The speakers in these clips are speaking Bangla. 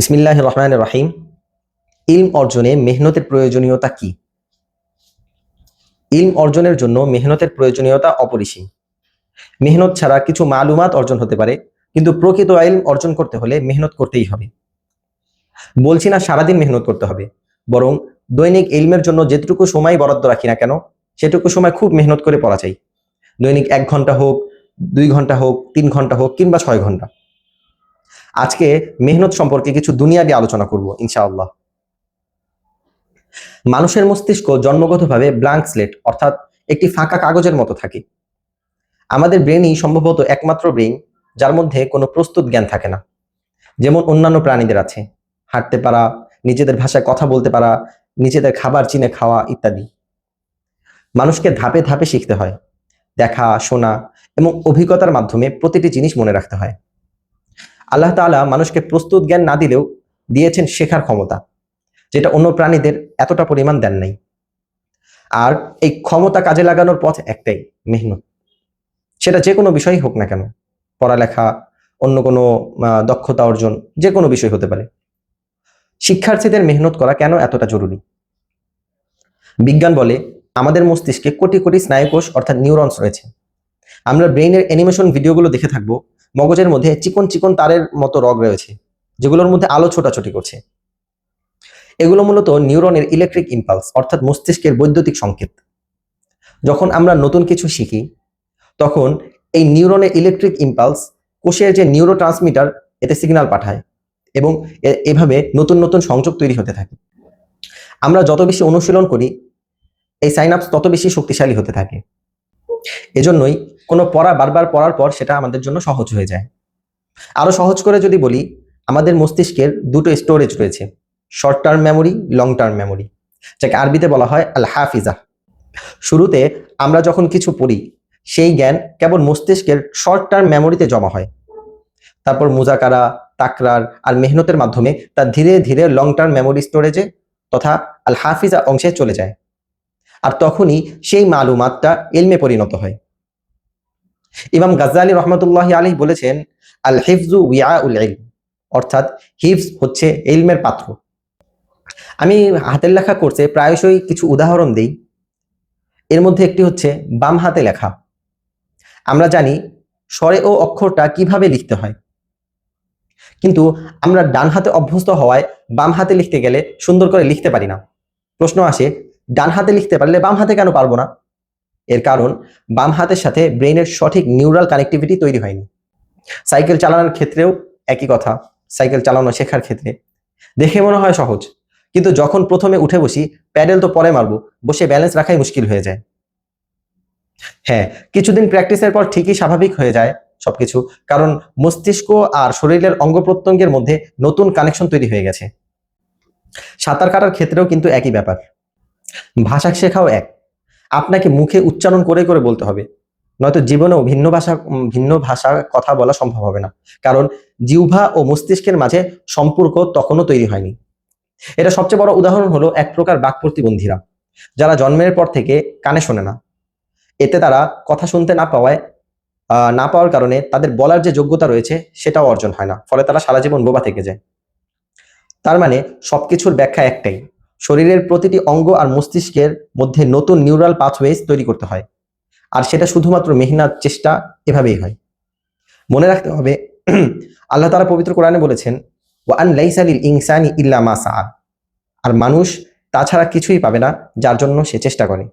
বিসমিল্লাহ রহমান রাহিম ইলম অর্জনে মেহনতের প্রয়োজনীয়তা কি? ইলম অর্জনের জন্য মেহনতের প্রয়োজনীয়তা অপরিসীম। মেহনত ছাড়া কিছু মালুমাত অর্জন হতে পারে, কিন্তু প্রকৃত ইলম অর্জন করতে হলে মেহনত করতেই হবে। বলছি না সারাদিন মেহনত করতে হবে, বরং দৈনিক ইলমের জন্য যেটুকু সময় বরাদ্দ রাখি না কেন, সেটুকু সময় খুব মেহনত করে পড়া চাই। দৈনিক এক ঘণ্টা হোক, দুই ঘণ্টা হোক, তিন ঘণ্টা হোক, কিংবা ছয় ঘণ্টা। আজকে মেহনত সম্পর্কে কিছু দুনিয়াটি আলোচনা করব, ইনশাআল্লাহ। মানুষের মস্তিষ্ক জন্মগতভাবে ব্ল্যাঙ্ক স্লেট অর্থাৎ একটি ফাঁকা কাগজের মতো থাকে। আমাদের ব্রেনই সম্ভবত একমাত্র ব্রেন যার মধ্যে কোনো প্রস্তুত জ্ঞান থাকে না। যেমন অন্যান্য প্রাণীদের আছে। হাঁটতে পারা, নিজেদের ভাষায় কথা বলতে পারা, নিজেদের খাবার চিনে খাওয়া ইত্যাদি। মানুষকে ধাপে ধাপে শিখতে হয়। দেখা, শোনা এবং অভিজ্ঞতার মাধ্যমে প্রতিটি জিনিস মনে রাখতে হয়। আল্লাহ তাআলা মানুষকে প্রস্তুত জ্ঞান না দিলেও দিয়েছেন শেখার ক্ষমতা, যেটা অন্য প্রাণীদের এতটা পরিমাণ দেন নাই। আর এই ক্ষমতা কাজে লাগানোর পথ একটাই, মেহনত। সেটা যে কোনো বিষয়ই হোক না কেন, পড়ালেখা, অন্য কোনো দক্ষতা অর্জন, যে কোনো বিষয় হতে পারে। শিক্ষার্থীদের মেহনত করা কেন এতটা জরুরি? বিজ্ঞান বলে আমাদের মস্তিষ্কে কোটি কোটি স্নায়ুকোষ অর্থাৎ নিউরনস রয়েছে। আমরা ব্রেইনের অ্যানিমেশন ভিডিওগুলো দেখে থাকব মগজের মধ্যে চিকন চিকন তারের মতো রগ রয়েছে, যেগুলোর মধ্যে আলো ছোটাছুটি করছে। এগুলো মূলত নিউরনের ইলেকট্রিক ইম্পালস অর্থাৎ মস্তিষ্কের বৈদ্যুতিক সংকেত। যখন আমরা নতুন কিছু শিখি, তখন এই নিউরনের ইলেকট্রিক ইম্পালস কোষের যে নিউরো ট্রান্সমিটার এতে সিগন্যাল পাঠায় এবং এভাবে নতুন নতুন সংযোগ তৈরি হতে থাকে। আমরা যত বেশি অনুশীলন করি, এই সাইনাপস তত বেশি শক্তিশালী হতে থাকে। এজন্যই কোনো পড়া বারবার পড়ার পর সেটা আমাদের জন্য সহজ হয়ে যায়। আরও সহজ করে যদি বলি, আমাদের মস্তিষ্কের দুটো স্টোরেজ রয়েছে short term memory long term memory যাকে আরবিতে বলা হয় আল হাফিজা শুরুতে আমরা যখন কিছু পড়ি, সেই জ্ঞান কেবল মস্তিষ্কের শর্ট টার্ম মেমোরিতে জমা হয়। তারপর মুজাকারা, তাকরার আর মেহনতের মাধ্যমে তা ধীরে ধীরে লং টার্ম মেমোরি স্টোরেজে তথা আল হাফিজা অংশে চলে যায়। আর তখনই সেই মালুমাতটা এলমে পরিণত হয়। ইমাম গাজ্জালি রহমতুল্লাহ আলী বলেছেন আল হিফজু উইয়া উল ইলম অর্থাৎ হিফজ হচ্ছে ইলমের পাত্র। আমি হাতের লেখা করছে প্রায়শই কিছু উদাহরণ দিই। এর মধ্যে একটি হচ্ছে বাম হাতে লেখা। আমরা জানি স্বরে ও অক্ষরটা কীভাবে লিখতে হয়। কিন্তু আমরা ডান হাতে অভ্যস্ত হওয়ায় বাম হাতে লিখতে গেলে সুন্দর করে লিখতে পারি না। প্রশ্ন আসে, ডান হাতে লিখতে পারলে বাম হাতে কেন পারব না? এর কারণ, বাম হাতের সাথে ব্রেনের সঠিক নিউরাল কানেক্টিভিটি তৈরি হয়নি। সাইকেল চালানোর ক্ষেত্রেও একই কথা, সাইকেল চালানো শেখার ক্ষেত্রে। দেখে মনে হয় সহজ, কিন্তু যখন প্রথমে উঠে বসি, প্যাডেল তো পরে মারবো, বসে ব্যালেন্স রাখাই মুশকিল হয়ে যায়। হ্যাঁ কিছুদিন প্র্যাকটিসের পর ঠিকই স্বাভাবিক হয়ে যায় সবকিছু, কারণ মস্তিষ্ক আর শরীরের অঙ্গ প্রত্যঙ্গের মধ্যে নতুন কানেকশন তৈরি হয়ে গেছে। সাঁতার কাটার ক্ষেত্রেও কিন্তু একই ব্যাপার। ভাষা শেখাও এক আপনাকে মুখে উচ্চারণ করে করে বলতে হবে। নয়তো জীবনেও ভিন্ন ভাষা ভিন্ন ভাষা কথা বলা সম্ভব হবে না। কারণ জিহ্বা ও মস্তিষ্কের মাঝে সম্পর্ক তখনও তৈরি হয়নি। এটা সবচেয়ে বড় উদাহরণ হলো এক প্রকার বাক প্রতিবন্ধীরা যারা জন্মের পর থেকে কানে শোনে না। এতে তারা কথা শুনতে না পাওয়ায় না পাওয়ার কারণে তাদের বলার যে যোগ্যতা রয়েছে সেটাও অর্জন হয় না। ফলে তারা সারা জীবন বোবা থেকে যায়। তার মানে সবকিছুর ব্যাখ্যা একটাই শরীরের প্রতিটি অঙ্গ আর মস্তিষ্কের মধ্যে নতুন নিউরাল পাথওয়েজ তৈরি করতে হয়। আর সেটা শুধুমাত্র মেহনাত, চেষ্টা, এভাবেই হয়। মনে রাখতে হবে, আল্লাহ তারা পবিত্র কোরআনে বলেছেন ওয়ান লাইসালিল ইনসানি ইল্লা মা আর মানুষ তাছাড়া কিছুই পাবে না, যার জন্য সে চেষ্টা করে।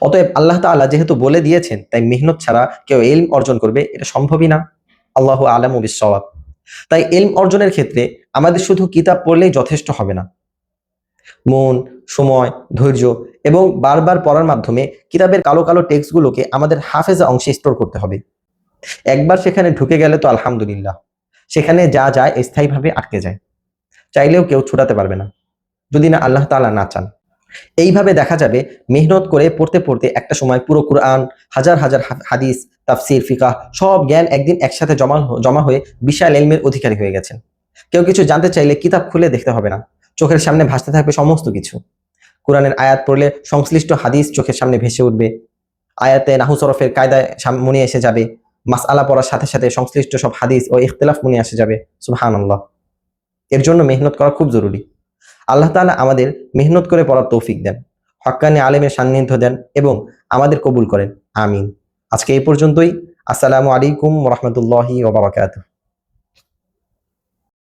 অতএব আল্লাহ তাআলা যেহেতু বলে দিয়েছেন, তাই মেহনত ছাড়া কেউ এলম অর্জন করবে, এটা সম্ভবই না। আল্লাহ আলম বিশ্ববাব তাই এলম অর্জনের ক্ষেত্রে আমাদের শুধু কিতাব পড়লেই যথেষ্ট হবে না। মন, সময়, ধৈর্য এবং বারবার পড়ার মাধ্যমে কিতাবের কালো কালো টেক্সটগুলোকে আমাদের হাফেজা অংশে স্টোর করতে হবে। একবার সেখানে ঢুকে গেলে তো আলহামদুলিল্লাহ। সেখানে যা যায় স্থায়ীভাবে আটকে যায়। চাইলেও কেউ ছুটাতে পারবে না, যদি না আল্লাহ তাআলা না চান। এইভাবে দেখা যাবে মেহনত করে পড়তে পড়তে একটা সময় পুরো কোরআন, হাজার হাজার হাদিস, তাফসির ফিকা সব জ্ঞান একদিন একসাথে জমা জমা হয়ে বিশাল এলমের অধিকারী হয়ে গেছেন। কেউ কিছু জানতে চাইলে কিতাব খুলে দেখতে হবে না। চোখের সামনে ভাসতে থাকবে সমস্ত কিছু। কোরআনের আয়াত পড়লে সংশ্লিষ্ট হাদিস চোখের সামনে ভেসে উঠবে। আয়াতে নাহু সরফের কায়দায় মনে এসে যাবে। মাস আলা পড়ার সাথে সাথে সংশ্লিষ্ট সব হাদিস ও ইখতিলাফ মনে এসে যাবে। সুবহানাল্লাহ। এর জন্য মেহনত করা খুব জরুরি। আল্লাহ তাআলা আমাদের মেহনত করে পড়ার তৌফিক দেন। হক্কানি আলেমের সান্নিধ্য দেন এবং আমাদের কবুল করেন। আমিন। আজকে এই পর্যন্তই। আসসালামু আলাইকুম রহমতুল্লাহি ওবরাকাতুহ